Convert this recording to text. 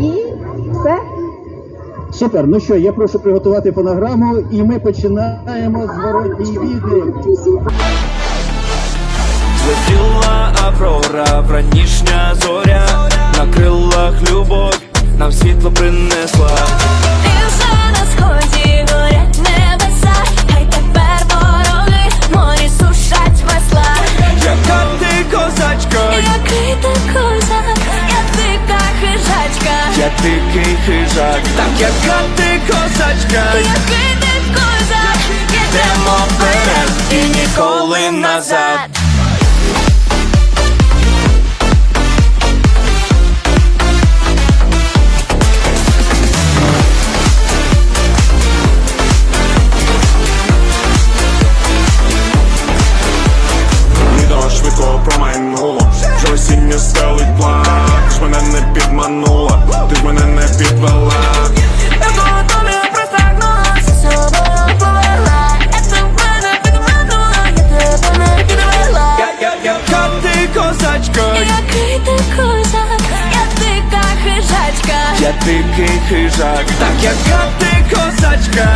І все. Супер. Ну що, я прошу приготувати фонограму, і ми починаємо зворотній відлік. Летіла аврора, вранішня зоря, на крилах любов, нам світло принесла. Яка ти козачка, який ти козак, йдемо вперед і ніколи назад. Швидко промайнуло Вже осіннє стелить ж мене не підманула. Ти ж мене не підвела Tak jak gaty kozaćka